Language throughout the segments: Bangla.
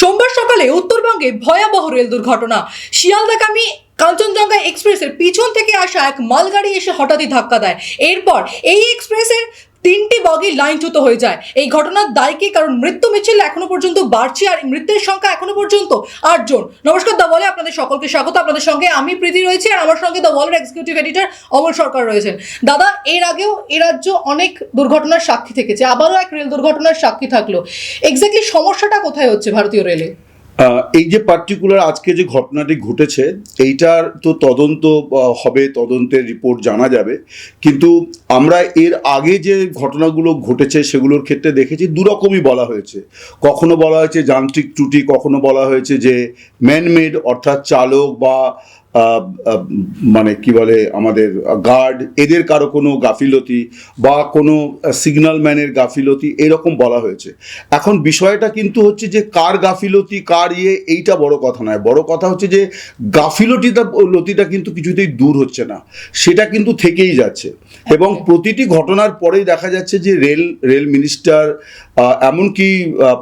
সোমবার সকালে উত্তরবঙ্গে ভয়াবহ রেল দুর্ঘটনা। শিয়ালদাগামী কাঞ্চনজঙ্ঘা এক্সপ্রেসের পিছন থেকে আসা এক মালগাড়ি এসে হঠাৎই ধাক্কা দেয়। এরপর এই এক্সপ্রেসের তিনটি বগি লাইনচ্যুত হয়ে যায়। এই ঘটনার দায়কে কারণ মৃত্যু মিছিল এখনও পর্যন্ত বাড়ছে আর মৃত্যুর সংখ্যা এখনও পর্যন্ত আটজন নমস্কার দা বলে আপনাদের সকলকে স্বাগত। আপনাদের সঙ্গে আমি প্রীতি রয়েছি আর আমার সঙ্গে দ্য ওয়ালের এক্সিকিউটিভ এডিটর অমল সরকার রয়েছেন। দাদা, এর আগেও এ রাজ্য অনেক দুর্ঘটনার সাক্ষী থেকেছে। আবারও এক রেল দুর্ঘটনার সাক্ষী থাকল। এক্স্যাক্টলি সমস্যাটা কোথায় হচ্ছে ভারতীয় রেলে? এই যে পার্টিকুলার আজকে যে ঘটনাটি ঘটেছে, এইটার তো তদন্ত হবে, তদন্তের রিপোর্ট জানা যাবে। কিন্তু আমরা এর আগে যে ঘটনাগুলো ঘটেছে সেগুলোর ক্ষেত্রে দেখেছি, দুরকমই বলা হয়েছে। কখনো বলা হয়েছে যান্ত্রিক ত্রুটি, কখনো বলা হয়েছে যে ম্যানমেড অর্থাৎ চালক বা মানে কি বলে আমাদের গার্ড এদের কারও কোনো গাফিলতি বা কোনো সিগন্যাল ম্যানের গাফিলতি এরকম বলা হয়েছে। এখন বিষয়টা কিন্তু হচ্ছে যে কার গাফিলতি কার ইয়ে এইটা বড় কথা নয়। বড় কথা হচ্ছে যে গাফিলতিটা লতিটা কিন্তু কিছুতেই দূর হচ্ছে না। সেটা কিন্তু থেকেই যাচ্ছে। এবং প্রতিটি ঘটনার পরেই দেখা যাচ্ছে যে রেল রেল মিনিস্টার এমনকি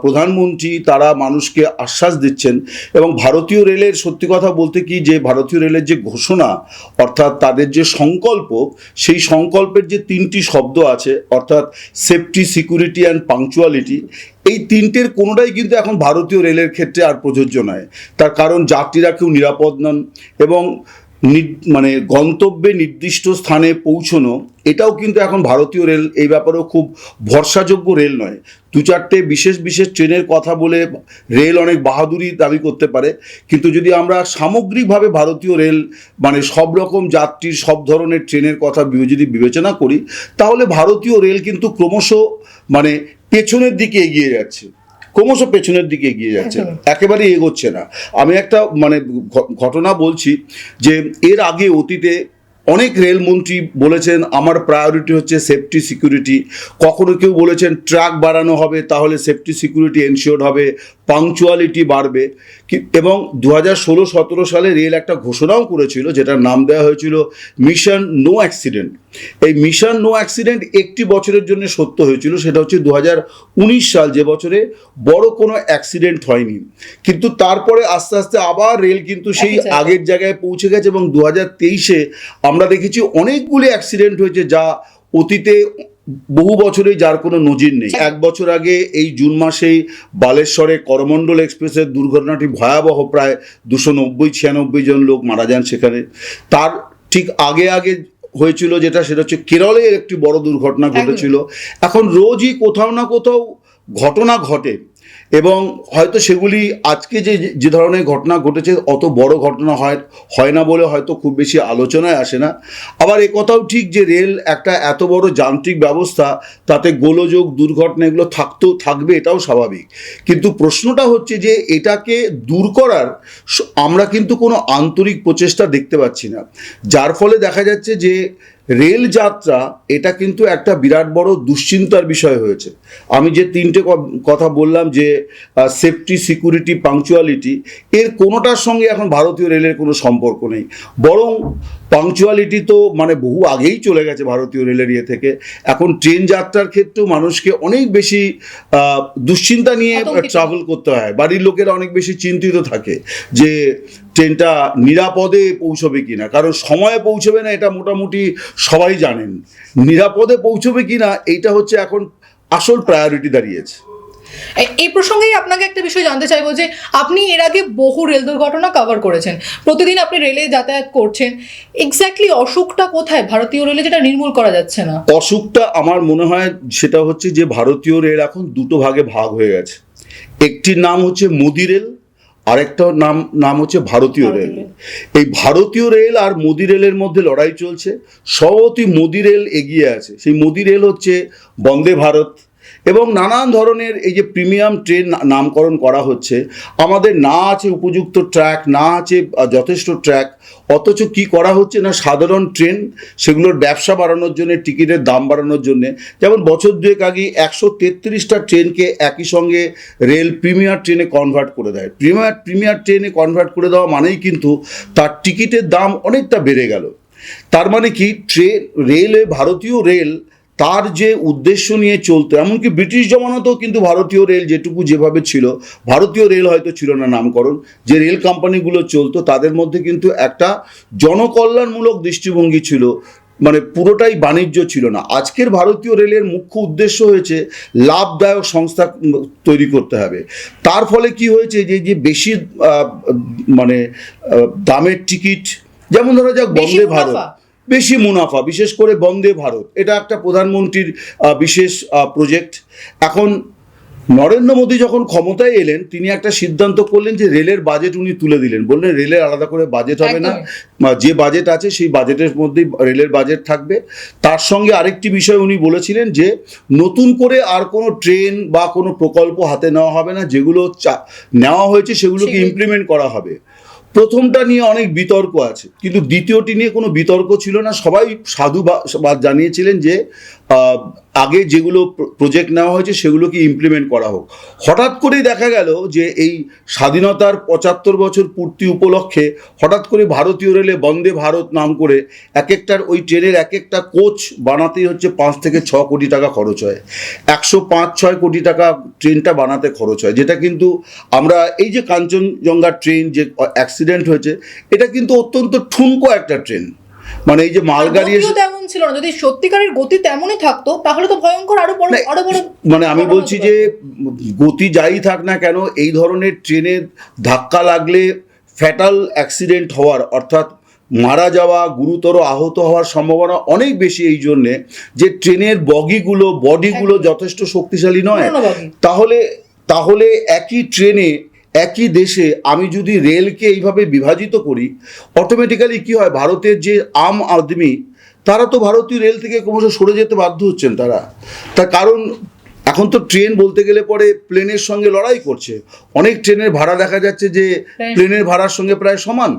প্রধানমন্ত্রী তারা মানুষকে আশ্বাস দিচ্ছেন। এবং ভারতীয় রেলের সত্যি কথা বলতে কি যে ভারতীয় রেলের যে ঘোষণা, অর্থাৎ তাদের যে সংকল্প, সেই সংকল্পের যে তিনটি শব্দ আছে, অর্থাৎ সেফটি সিকিউরিটি অ্যান্ড পাংচুয়ালিটি এই তিনটের কোনোটাই কিন্তু এখন ভারতীয় রেলের ক্ষেত্রে আর প্রযোজ্য নয়। তার কারণ যাত্রীরা কেউ নিরাপদ নন এবং মানে গন্তব্যে নির্দিষ্ট স্থানে পৌঁছনো এটাও কিন্তু এখন ভারতীয় রেল এই ব্যাপারেও খুব ভরসাযোগ্য রেল নয়। দু চারটে বিশেষ বিশেষ ট্রেনের কথা বলে রেল অনেক বাহাদুরি দাবি করতে পারে। কিন্তু যদি আমরা সামগ্রিকভাবে ভারতীয় রেল মানে সব রকম যাত্রীর সব ধরনের ট্রেনের কথা যদি বিবেচনা করি তাহলে ভারতীয় রেল কিন্তু ক্রমশ মানে পেছনের দিকে এগিয়ে যাচ্ছে। ক্রমশ পেছনের দিকে এগিয়ে যাচ্ছে। একদম। একেবারে এগোচ্ছে না। আমি একটা মানে ঘটনা বলছি যে এর আগে অতীতে অনেক রেলমন্ত্রী বলেছেন, আমার প্রায়োরিটি হচ্ছে সেফটি সিকিউরিটি কখনো কেউ বলেছেন, ট্রাক বাড়ানো হবে, তাহলে সেফটি সিকিউরিটি এনশিওর হবে। পাংচুয়ালিটি বাড়বে। এবং দু হাজার ষোলো সতেরো সালে রেল একটা ঘোষণাও করেছিল যেটার নাম দেওয়া হয়েছিল মিশন নো অ্যাক্সিডেন্ট। এই মিশন নো অ্যাক্সিডেন্ট একটি বছরের জন্য সত্য হয়েছিল সেটা হচ্ছে দু হাজার উনিশ সাল যে বছরে বড় কোনো অ্যাক্সিডেন্ট হয়নি। কিন্তু তারপরে আস্তে আস্তে আবার রেল কিন্তু সেই আগের জায়গায় পৌঁছে গেছে এবং দু হাজার তেইশে আমরা দেখেছি অনেকগুলি অ্যাক্সিডেন্ট হয়েছে যা অতীতে বহু বছরে যার কোনো নজির নেই। এক বছর আগে এই জুন মাসেই বালেশ্বরে করমণ্ডল এক্সপ্রেসের দুর্ঘটনাটি ভয়াবহ প্রায় দুশো নব্বই ছিয়ানব্বই জন লোক মারা যান সেখানে। তার ঠিক আগে আগে হয়েছিল যেটা সেটা হচ্ছে কেরলে একটি বড় দুর্ঘটনা ঘটেছিল। এখন রোজই কোথাও না কোথাও ঘটনা ঘটে। এবং হয়তো সেগুলি আজকে যে যে ধরনের ঘটনা ঘটেছে, অত বড় ঘটনা হয় হয় না বলে হয়তো খুব বেশি আলোচনায় আসে না। আবার এ কথাও ঠিক যে রেল একটা এত বড় যান্ত্রিক ব্যবস্থা, তাতে গোলযোগ দুর্ঘটনা এগুলো থাকতেও থাকবে এটাও স্বাভাবিক। কিন্তু প্রশ্নটা হচ্ছে যে এটাকে দূর করার আমরা কিন্তু কোনো আন্তরিক প্রচেষ্টা দেখতে পাচ্ছি না। যার ফলে দেখা যাচ্ছে যে রেল যাত্রা, এটা কিন্তু একটা বিরাট বড় দুশ্চিন্তার বিষয় হয়েছে। আমি যে তিনটে কথা বললাম যে সেফটি সিকিউরিটি পাংচুয়ালিটি এর কোনোটার সঙ্গে এখন ভারতীয় রেলের কোনো সম্পর্ক নেই। বরং পাংচুয়ালিটি তো মানে বহু আগেই চলে গেছে ভারতীয় রেলের ইয়ে থেকে। এখন ট্রেন যাত্রার ক্ষেত্রেও মানুষকে অনেক বেশি দুশ্চিন্তা নিয়ে ট্রাভেল করতে হয়। বাড়ির লোকেরা অনেক বেশি চিন্তিত থাকে যে ট্রেনটা নিরাপদে পৌঁছবে কিনা। কারণ সময়ে পৌঁছবে না এটা মোটামুটি সবাই জানেন। নিরাপদে পৌঁছবে কিনা এইটা হচ্ছে এখন আসল প্রায়োরিটি দাঁড়িয়েছে। এই প্রসঙ্গেই আপনাকে একটা বিষয় জানতে চাইব যে আপনি এর আগে বহু রেল দুর্ঘটনা কভার করেছেন। প্রতিদিন আপনি রেলে যাতায়াত করছেন। এক্স্যাক্টলি অসুখটা কোথায়? ভারতীয় রেলে যেটা নির্মূল করা যাচ্ছে না। অসুখটা আমার মনে হয় সেটা হচ্ছে যে ভারতীয় রেল এখন দুটো ভাগে ভাগ হয়ে গেছে। একটির নাম হচ্ছে মোদি রেল আরেকটা নাম নাম হচ্ছে ভারতীয় রেল। এই ভারতীয় রেল আর মোদি রেলের মধ্যে লড়াই চলছে। সবতই মোদি রেল এগিয়ে আছে। সেই মোদি রেল হচ্ছে বন্দে ভারত এবং নানান ধরনের এই যে প্রিমিয়াম ট্রেন নামকরণ করা হচ্ছে। আমাদের না আছে উপযুক্ত ট্র্যাক, না আছে যথেষ্ট ট্র্যাক। অথচ কি করা হচ্ছে না সাধারণ ট্রেন? সেগুলোর ব্যবসা বাড়ানোর জন্য, টিকিটের দাম বাড়ানোর জন্য। যেমন বছর দুয়েক আগে একশো তেত্রিশটা ট্রেনকে একই সঙ্গে রেল প্রিমিয়ার ট্রেনে কনভার্ট করে দেয়। প্রিমিয়ার প্রিমিয়ার ট্রেনে কনভার্ট করে দেওয়া মানেই কিন্তু তার টিকিটের দাম অনেকটা বেড়ে গেল। তার মানে কি? ট্রেন রেলে, ভারতীয় রেল তার যে উদ্দেশ্য নিয়ে চলতো এমনকি ব্রিটিশ জমানাতেও কিন্তু ভারতীয় রেল যেটুকু যেভাবে ছিল ভারতীয় রেল হয়তো ছিল না নামকরণ যে রেল কোম্পানিগুলো চলতো তাদের মধ্যে কিন্তু একটা জনকল্যাণমূলক দৃষ্টিভঙ্গি ছিল মানে পুরোটাই বাণিজ্য ছিল না আজকের ভারতীয় রেলের মুখ্য উদ্দেশ্য হয়েছে লাভদায়ক সংস্থা তৈরি করতে হবে তার ফলে কি হয়েছে যে যে বেশি মানে দামের টিকিট যেমন ধরা যাক বন্দে ভারত। বেশি মুনাফা বিশেষ করে বন্দে ভারত। এটা একটা প্রধানমন্ত্রীর বিশেষ প্রজেক্ট এখন নরেন্দ্র মোদী যখন ক্ষমতায় এলেন তিনি একটা সিদ্ধান্ত করলেন যে রেলের বাজেট উনি তুলে দিলেন। বললেন রেলের আলাদা করে বাজেট হবে না। যে বাজেট আছে সেই বাজেটের মধ্যেই রেলের বাজেট থাকবে। তার সঙ্গে আরেকটি বিষয় উনি বলেছিলেন যে নতুন করে আর কোনো ট্রেন বা কোনো প্রকল্প হাতে নেওয়া হবে না। যেগুলো চা- নেওয়া হয়েছে সেগুলোকে ইমপ্লিমেন্ট করা হবে। প্রথমটা নিয়ে অনেক বিতর্ক আছে, কিন্তু দ্বিতীয়টি নিয়ে কোনো বিতর্ক ছিল না। সবাই সাধু বা জানিয়েছিলেন যে আগে যেগুলো প্রজেক্ট নেওয়া হয়েছে সেগুলোকে ইমপ্লিমেন্ট করা হোক। হঠাৎ করেই দেখা গেল যে এই স্বাধীনতার পঁচাত্তর বছর পূর্তি উপলক্ষে হঠাৎ করে ভারতীয় রেলে বন্দে ভারত নাম করে এক একটার ওই ট্রেনের এক একটা কোচ বানাতেই হচ্ছে পাঁচ থেকে ছ কোটি টাকা খরচ হয়। একশো পাঁচ, ছয় কোটি টাকা ট্রেনটা বানাতে খরচ হয়। যেটা কিন্তু আমরা এই যে কাঞ্চনজঙ্ঘা ট্রেন যে অ্যাক্সিডেন্ট হয়েছে, এটা কিন্তু অত্যন্ত ঠুনকো একটা ট্রেন। মানে এই যে মালগাড়ি তেমন ছিল না। যদি সত্যিকারের গতি তেমনই থাকতো তাহলে তো ভয়ঙ্কর আরও বড় আরও বড় মানে আমি বলছি যে গতি যাই থাক না কেন এই ধরনের ট্রেনের ধাক্কা লাগলে ফ্যাটাল অ্যাক্সিডেন্ট হওয়ার অর্থাৎ মারা যাওয়া গুরুতর আহত হওয়ার সম্ভাবনা অনেক বেশি এই জন্যে যে ট্রেনের বগিগুলো বডিগুলো যথেষ্ট শক্তিশালী নয়। তাহলে তাহলে একই ট্রেনে একই দেশে আমি যদি রেলকে এইভাবে বিভাজিত করি অটোমেটিক্যালি কি হয়? ভারতের যে আম আদমি তারা তো ভারতীয় রেল থেকে ক্রমশ সরে যেতে বাধ্য হচ্ছেন তারা। তার কারণ এখন তো ট্রেন বলতে গেলে পরে প্লেনের সঙ্গে লড়াই করছে। অনেক ট্রেনের ভাড়া দেখা যাচ্ছে যে প্লেনের ভাড়ার সঙ্গে প্রায় সমান।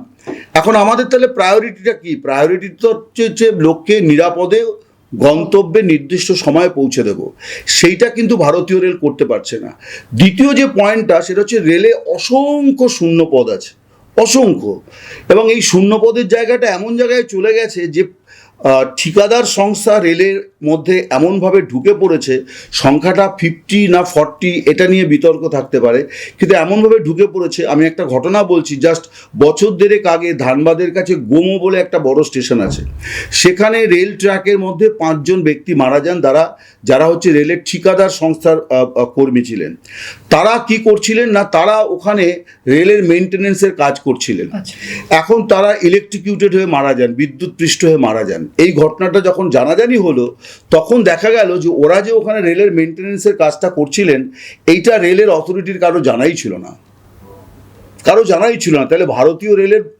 এখন আমাদের তাহলে প্রায়োরিটিটা কি? প্রায়োরিটি তো হচ্ছে লোককে নিরাপদে গন্তব্যে নির্দিষ্ট সময়ে পৌঁছে দেব। সেইটা কিন্তু ভারতীয় রেল করতে পারছে না। দ্বিতীয় যে পয়েন্টটা, সেটা হচ্ছে রেলে অসংখ্য শূন্য পদ আছে। অসংখ্য। এবং এই শূন্য পদের জায়গাটা এমন জায়গায় চলে গেছে যে ঠিকাদার সংস্থা রেলের মধ্যে এমনভাবে ঢুকে পড়েছে সংখ্যাটা ফিফটি না ফর্টি এটা নিয়ে বিতর্ক থাকতে পারে। কিন্তু এমনভাবে ঢুকে পড়েছে আমি একটা ঘটনা বলছি জাস্ট বছর দেড়েক আগে ধানবাদের কাছে গোমো বলে একটা বড় স্টেশন আছে। সেখানে রেল ট্র্যাকের মধ্যে পাঁচজন ব্যক্তি মারা যান যারা যারা হচ্ছে রেলের ঠিকাদার সংস্থার কর্মী ছিলেন। তারা কি করছিলেন না তারা ওখানে রেলের মেনটেনেন্সের কাজ করছিলেন। আচ্ছা। এখন তারা ইলেকট্রিকিউটেড হয়ে মারা যান বিদ্যুৎ পৃষ্ঠ হয়ে মারা যান। এই ঘটনাটা যখন জানাজানি হলো, তখন দেখা গেল যে ওরা যে ওখানে রেলের মেনটেনেন্সের কাজটা করছিলেন, এইটা রেলের অথরিটির কারও জানাই ছিল না। কারও জানাই ছিল না। তাহলে ভারতীয় রেলের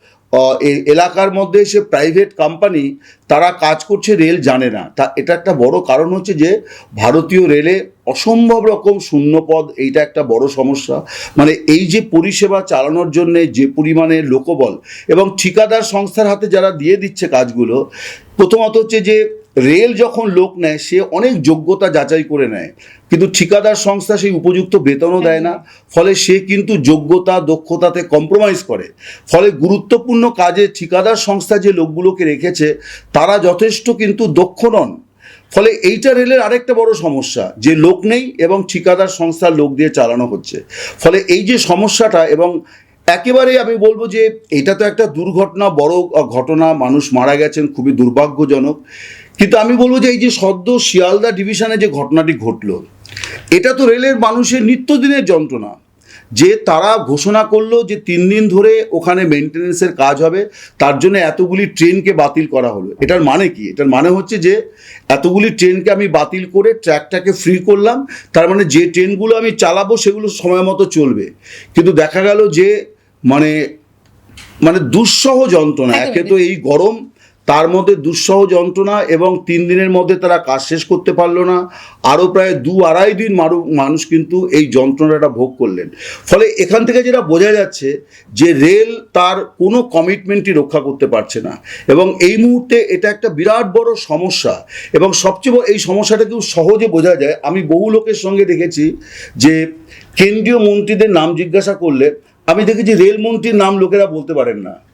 এলাকার মধ্যে সে প্রাইভেট কোম্পানি তারা কাজ করছে রেল জানে না। তা এটা একটা বড় কারণ হচ্ছে যে, ভারতীয় রেলে অসম্ভব রকম শূন্যপদ, এইটা একটা বড় সমস্যা। মানে এই যে পরিষেবা চালানোর জন্য যে পরিমাণে লোকবল এবং ঠিকাদার সংস্থার হাতে যারা দিয়ে দিচ্ছে কাজগুলো, প্রথমত হচ্ছে যে রেল যখন লোক নেয়, সে অনেক যোগ্যতা যাচাই করে নেয়। কিন্তু ঠিকাদার সংস্থা সেই উপযুক্ত বেতনও দেয় না। ফলে সে কিন্তু যোগ্যতা, দক্ষতাতে কম্প্রোমাইজ করে। ফলে গুরুত্বপূর্ণ কাজে ঠিকাদার সংস্থা যে লোকগুলোকে রেখেছে, তারা যথেষ্ট কিন্তু দক্ষ নন। ফলে এইটা রেলের আরেকটা বড় সমস্যা, যে লোক নেই এবং ঠিকাদার সংস্থার লোক দিয়ে চালানো হচ্ছে। ফলে এই যে সমস্যাটা এবং একেবারে আমি বলব যে, এটা তো একটা দুর্ঘটনা, বড় ঘটনা, মানুষ মারা গেছেন, খুবই দুর্ভাগ্যজনক। কিন্তু আমি বলব যে এই যে সদ্য শিয়ালদা ডিভিশনে যে ঘটনাটি ঘটলো এটা তো রেলের মানুষের নিত্যদিনের যন্ত্রণা। যে তারা ঘোষণা করল যে তিন দিন ধরে ওখানে মেনটেনেন্সের কাজ হবে তার জন্য এতগুলি ট্রেনকে বাতিল করা হলো। এটার মানে কি? এটার মানে হচ্ছে যে এতগুলি ট্রেনকে আমি বাতিল করে ট্র্যাকটাকে ফ্রি করলাম তার মানে যে ট্রেনগুলো আমি চালাবো সেগুলো সময় মতো চলবে। কিন্তু দেখা গেল যে মানে মানে দুঃসহ যন্ত্রণা। একে তো এই গরম তার মধ্যে দুঃসহ যন্ত্রণা এবং তিন দিনের মধ্যে তারা কাজ শেষ করতে পারল না। আরও প্রায় দু আড়াই দিন মানুষ কিন্তু এই যন্ত্রণাটা ভোগ করলেন। ফলে এখান থেকে যেটা বোঝা যাচ্ছে যে রেল তার কোনো কমিটমেন্টই রক্ষা করতে পারছে না। এবং এই মুহূর্তে এটা একটা বিরাট বড় সমস্যা। এবং সবচেয়ে বড় এই সমস্যাটা কেউ সহজে বোঝা যায়। আমি বহু লোকের সঙ্গে দেখেছি যে কেন্দ্রীয় মন্ত্রীদের নাম জিজ্ঞাসা করলে, আমি দেখেছি রেলমন্ত্রীর নাম লোকেরা বলতে পারেন না।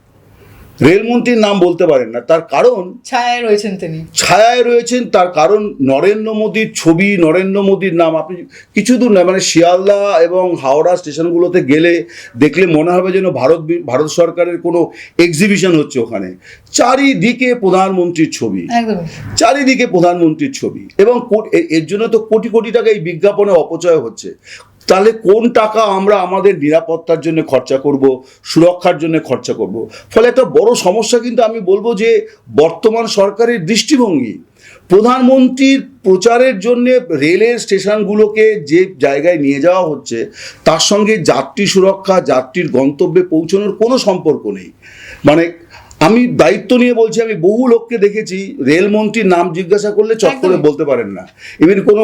রেলমন্ত্রীর নাম বলতে পারেন না তার কারণ ছায়ায় রয়েছেন তিনি। ছায়ায় রয়েছেন তার কারণ নরেন্দ্র মোদীর ছবি নরেন্দ্র মোদীর নাম আপনি কিছু দূর না মানে শিয়ালদা এবং হাওড়া স্টেশনগুলোতে গেলে দেখলে মনে হবে যেন ভারত ভারত সরকারের কোনো এক্সিবিশন হচ্ছে ওখানে। চারিদিকে প্রধানমন্ত্রীর ছবি। চারিদিকে প্রধানমন্ত্রীর ছবি এবং এর জন্য তো কোটি কোটি টাকা এই বিজ্ঞাপনে অপচয় হচ্ছে। তাহলে কোন টাকা আমরা আমাদের নিরাপত্তার জন্য খরচা করব, সুরক্ষার জন্য খরচা করব? ফলে একটা বড় সমস্যা কিন্তু আমি বলব যে, বর্তমান সরকারের দৃষ্টিভঙ্গি। প্রধানমন্ত্রীর প্রচারের জন্য রেলের স্টেশনগুলোকে যে জায়গায় নিয়ে যাওয়া হচ্ছে, তার সঙ্গে যাত্রী সুরক্ষা, যাত্রীর গন্তব্যে পৌঁছানোর কোনো সম্পর্ক নেই। মানে আমি দায়িত্ব নিয়ে বলছি আমি বহু লোককে দেখেছি রেলমন্ত্রীর নাম জিজ্ঞাসা করলে চট করে বলতে পারেন না। ইভেন কোনো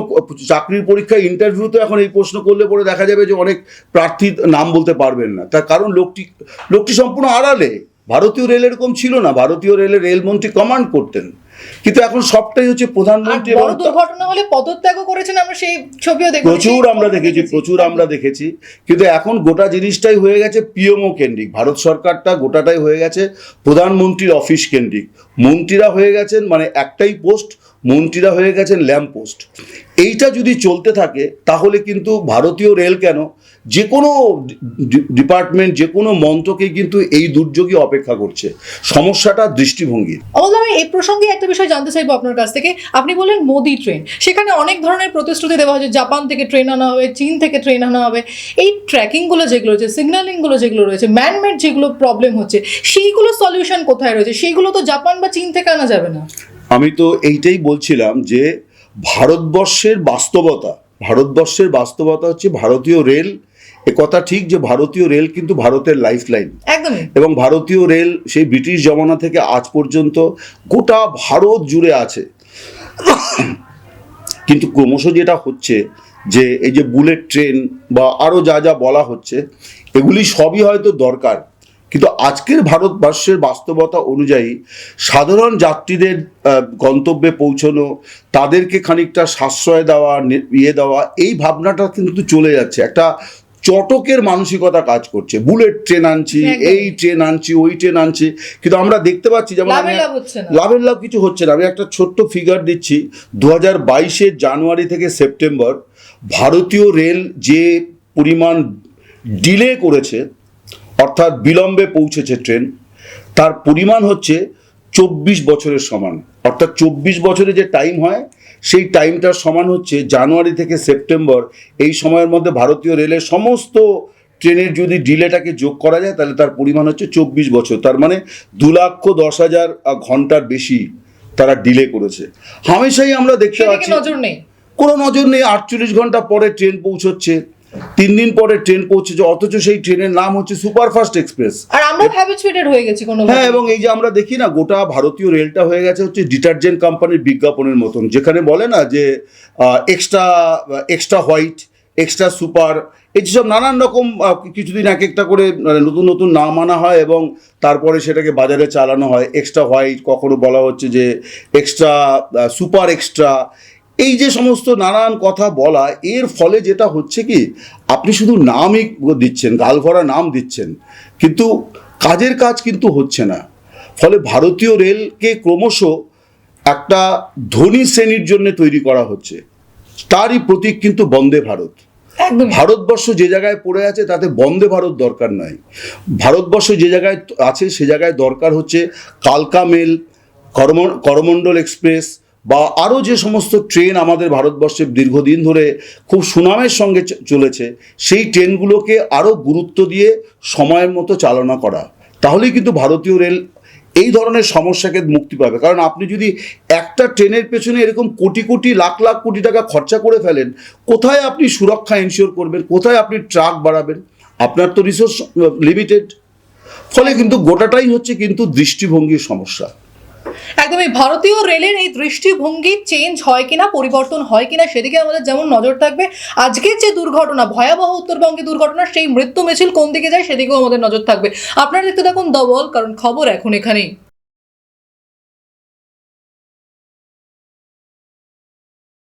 চাকরির পরীক্ষায় ইন্টারভিউতে এখন এই প্রশ্ন করলে পরে দেখা যাবে যে অনেক প্রার্থী নাম বলতে পারবেন না। তার কারণ লোকটি লোকটি সম্পূর্ণ আড়ালে। ভারতীয় রেল এরকম ছিল না। ভারতীয় রেলের রেলমন্ত্রী কমান্ড করতেন। কিন্তু এখন সবটাই হচ্ছে প্রধানমন্ত্রী বড় দুর্ঘটনা হলে পদত্যাগও করেছেন আমরা সেই ছবিও দেখেছি প্রচুর আমরা দেখেছি প্রচুর আমরা দেখেছি। কিন্তু এখন গোটা জিনিসটাই হয়ে গেছে পিএমও কেন্দ্রিক। ভারত সরকারটা গোটাটাই হয়ে গেছে প্রধানমন্ত্রীর অফিস কেন্দ্রিক। মন্ত্রীরা হয়ে গেছেন মানে একটাই পোস্ট মন্ত্রীরা হয়ে গেছেন ল্যাম্প পোস্ট। এইটা যদি চলতে থাকে তাহলে কিন্তু ভারতীয় রেল কেন যে কোনো ডিপার্টমেন্ট যে কোনো মন্ত্রকে কিন্তু এই দুর্যোগই অপেক্ষা করছে। সমস্যাটা দৃষ্টিভঙ্গি এই প্রসঙ্গে একটা বিষয় জানতে চাইব আপনার কাছ থেকে। আপনি বললেন মোদি ট্রেন। সেখানে অনেক ধরনের প্রতিশ্রুতি দেওয়া হয়েছে। জাপান থেকে ট্রেন আনা হবে, চীন থেকে ট্রেন আনা হবে। এই ট্র্যাকিংগুলো যেগুলো রয়েছে, সিগন্যালিংগুলো যেগুলো রয়েছে, ম্যানমেড যেগুলো প্রবলেম হচ্ছে, সেইগুলো সলিউশন কোথায় রয়েছে? সেইগুলো তো জাপান বা চীন থেকে আনা যাবে না। আমি তো এইটাই বলছিলাম যে, ভারতবর্ষের বাস্তবতা ভারতবর্ষের বাস্তবতা হচ্ছে ভারতীয় রেল এ কথা ঠিক যে ভারতীয় রেল কিন্তু ভারতের লাইফ লাইন এবং ভারতীয় রেল সেই ব্রিটিশ জমানা থেকে আজ পর্যন্ত গোটা ভারত জুড়ে আছে। কিন্তু ক্রমশ যেটা হচ্ছে যে এই যে বুলেট ট্রেন বা আরও যা যা বলা হচ্ছে এগুলি সবই হয়তো দরকার। কিন্তু আজকের ভারতবর্ষের বাস্তবতা অনুযায়ী সাধারণ যাত্রীদের গন্তব্যে পৌঁছানো তাদেরকে খানিকটা সাশ্রয় দেওয়া ইয়ে দেওয়া এই ভাবনাটা কিন্তু চলে যাচ্ছে। একটা চটকের মানসিকতা কাজ করছে। বুলেট ট্রেন আনছি এই ট্রেন আনছি ওই ট্রেন আনছি। কিন্তু আমরা দেখতে পাচ্ছি যেমন লাভ লাভের লাভ কিছু হচ্ছে না। আমি একটা ছোট্ট ফিগার দিচ্ছি। দু হাজার বাইশের জানুয়ারি থেকে সেপ্টেম্বর ভারতীয় রেল যে পরিমাণ ডিলে করেছে অর্থাৎ বিলম্বে পৌঁছেছে ট্রেন তার পরিমাণ হচ্ছে চব্বিশ বছরের সমান। অর্থাৎ চব্বিশ বছরে যে টাইম হয় সেই টাইমটার সমান হচ্ছে জানুয়ারি থেকে সেপ্টেম্বর। এই সময়ের মধ্যে ভারতীয় রেলের সমস্ত ট্রেনের যদি ডিলেটাকে যোগ করা যায় তাহলে তার পরিমাণ হচ্ছে চব্বিশ বছর। তার মানে দু লক্ষ দশ হাজার ঘণ্টার বেশি তারা ডিলে করেছে। হামেশাই আমরা দেখতে পাচ্ছি নজর নেই। কোনো নজর নেই আটচল্লিশ ঘণ্টা পরে ট্রেন পৌঁছচ্ছে। তিন দিন পরে ট্রেন পৌঁছেছে অথচ সেই ট্রেনের নাম হচ্ছে সুপারফাস্ট এক্সপ্রেস আর আমরা হ্যাবিচুয়েটেড হয়ে গেছি কোনো হ্যাঁ এবং এই যে আমরা দেখি না গোটা ভারতীয় রেলটা হয়ে গেছে হচ্ছে ডিটারজেন্ট কোম্পানির বিজ্ঞাপনের মতন যেখানে বলে না যে extra extra white extra super এই যেসব নানান রকম কিছুদিন এক একটা করে মানে নতুন নতুন নাম আনা হয় এবং তারপরে সেটাকে বাজারে চালানো হয়। এক্সট্রা হোয়াইট কখনো বলা হচ্ছে যে এক্সট্রা সুপার এক্সট্রা এই যে সমস্ত নানান কথা বলা এর ফলে যেটা হচ্ছে কি আপনি শুধু নামই দিচ্ছেন গালভরা নাম দিচ্ছেন কিন্তু কাজের কাজ কিন্তু হচ্ছে না। ফলে ভারতীয় রেলকে ক্রমশ একটা ধনী শ্রেণির জন্য তৈরি করা হচ্ছে। তারই প্রতীক কিন্তু বন্দে ভারত। একদম। ভারতবর্ষ যে জায়গায় পড়ে আছে তাতে বন্দে ভারত দরকার নয় ভারতবর্ষ যে জায়গায় আছে সে জায়গায় দরকার হচ্ছে কালকা মেল করম করমণ্ডল এক্সপ্রেস বা আরও যে সমস্ত ট্রেন আমাদের ভারতবর্ষে দীর্ঘদিন ধরে খুব সুনামের সঙ্গে চলেছে, সেই ট্রেনগুলোকে আরও গুরুত্ব দিয়ে সময়ের মতো চালনা করা, তাহলেই কিন্তু ভারতীয় রেল এই ধরনের সমস্যাকে মুক্তি পাবে। কারণ আপনি যদি একটা ট্রেনের পেছনে এরকম কোটি কোটি, লাখ লাখ কোটি টাকা খরচা করে ফেলেন, কোথায় আপনি সুরক্ষা এনশিওর করবেন? কোথায় আপনি ট্রাক বাড়াবেন? আপনার তো রিসোর্স লিমিটেড ফলে কিন্তু গোটাটাই হচ্ছে কিন্তু দৃষ্টিভঙ্গির সমস্যা। একদমই ভারতীয় রেলের এই দৃষ্টিভঙ্গি চেঞ্জ হয় কিনা, পরিবর্তন হয় কিনা, সেদিকে আমাদের যেমন নজর থাকবে, আজকের যে দুর্ঘটনা, ভয়াবহ উত্তরবঙ্গে দুর্ঘটনা, সেই মৃত্যু মিছিল কোন দিকে যায়, সেদিকেও আমাদের নজর থাকবে। আপনারা দেখতে থাকুন দবল কারণ খবর এখন এখানেই।